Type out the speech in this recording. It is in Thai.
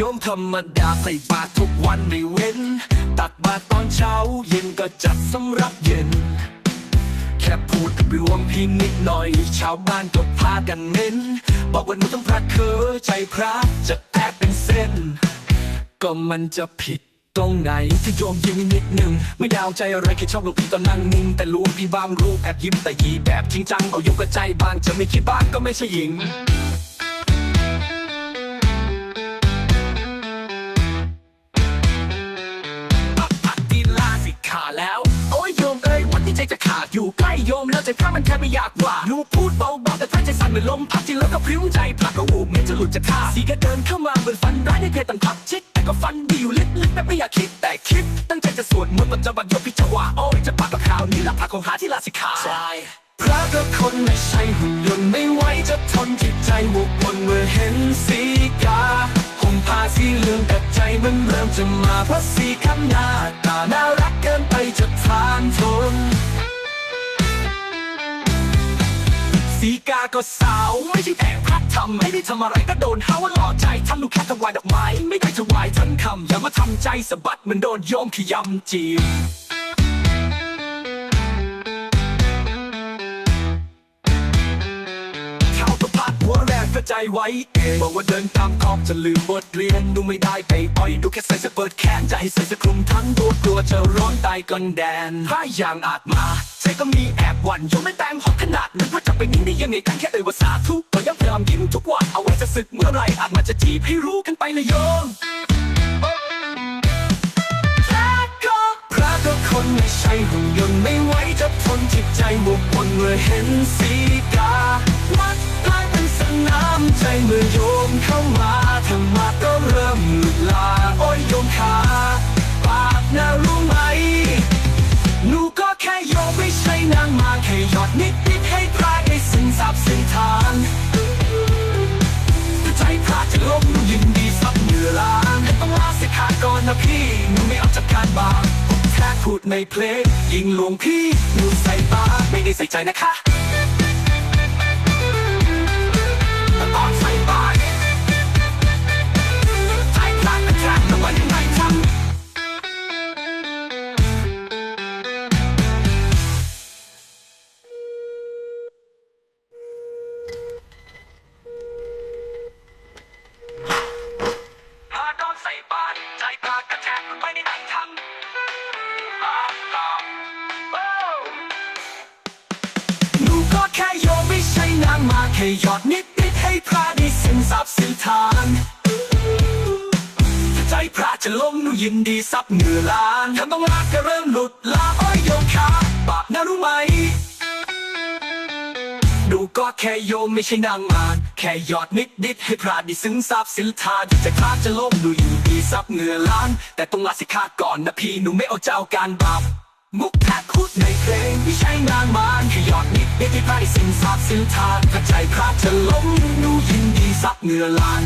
โยมธรรมดาใส่บาตรทุกวันไม่เว้น ตักบาตรตอนเช้าเย็นก็จัดสำรับเย็น แค่พูดรวมพี่นิดหน่อย ชาวบ้านก็พากันเน้น บอกว่าหนูต้องพระเคอใจพระจะแตกเป็นเส้น ก็มันจะผิดตรงไหนที่โยมยิ้มนิดหนึ่งไม่ดาวใจอะไรแค่ชอบหลวงพี่ตอนนั่งนิ่ง แต่หลวงพี่บางรูปแอบยิ้มแต่ยีแบบจริงจังเอายกกระใจบางจะไม่คิดบ้างก็ไม่ใช่หญิง อยู่ใกล้โยมแล้วใจพระมันแค่ไม่อยากว่าหนูพูดเบาๆแต่ท่านใจสั่นเหมือนลมพัดที่แล้วก็พริ้วใจผลักก็วูบเหมือนจะหลุดจากท่าสีก็เดินเข้ามาเหมือนฝันร้ายในเพศตังพับชิดแต่ก็ฝันดีอยู่ลึกๆแต่ไม่อยากคิดแต่คิด ตั้งใจจะสวดมนต์มันจะบังยกพิจารณาโอ้ยจะปากกับข่าวนี้ละพาของหาที่ลาสิขาใช่พระก็คนไม่ใช่หุ่นยนต์ไม่ไหวจะทนจิตใจหวกวนเมื่อเห็นสีกาผมพาสีเหลืองแต่ใจมันเริ่มจะมาเพราะสีคำหน้าตาน่ารักเกินไปจะทานทนาก็สาว ไม่ใช่แต่พระทำไม่ได้ทำอะไรก็โดนหาว่าหล่อใจทำลูกแค่ถวายดอกไม้ไม่ได้ถวายทันคำอย่ามาทำใจสะบัดเหมือนโดนโยมขยำจีบเข้าประพาสหัวแรกก็ใจไว้เองบอกว่าเดินตามขอบจะลืมบทเรียนดูไม่ได้ไปอ่อย ดูแค่ใส่เสื้อเปิดแขนจะให้ใส่เสื้อคลุมทั้งตัวกลัวจะร้อนตายก่อนแดนถ้าอย่างอาจมา ก็มีแอบหวันโยมไม่แต้มหอกขนาดนั้นเพราะจะไปนิ่งได้ยังไงกันแค่เอ่ยว่าสาธุก็ยังพยายามยิ้มทุกวันเอาไว้จะศึกเมื่อไรอาจมาจะจีบให้รู้กันไปเลยโยมพระก็พระก็คนไม่ใช่หุ่นยนต์ไม่ไหวจะทนจิตใจวกวนเมื่อเห็นสีกาวัด พูดในเพลงยิงหลวงพี่หนูใส่ตาไม่ได้ใส่ใจนะคะางมาแค่หยอดนิดนิดให้พระได้สิ้นทรัพย์สิ้นทานใจพระจะล้มหนูยินดีซับเหงื่อล้านทำต้องลากก็เริ่มหลุดลาอ้อยโยมขาบาปนะรู้ไหม ดูก็แค่โยมไม่ใช่นางมารแค่หยอดนิดนิดให้พระได้ซึ้งทราบสิลทานจะคลาดจะล้มดูยู่ดีซับเหงื่อล้าน แต่ต้องลาสิขาดก่อนนะพี่หนูไม่เอาเจ้าการบาป มุกแทกคุดในเพลงไม่ใช่นางมารแค่หยอดนิดนิดๆให้พระได้ซึ้งสาบสิลทานถ้าใจพระจะล้มนูยินดีซับเหงื่อลาน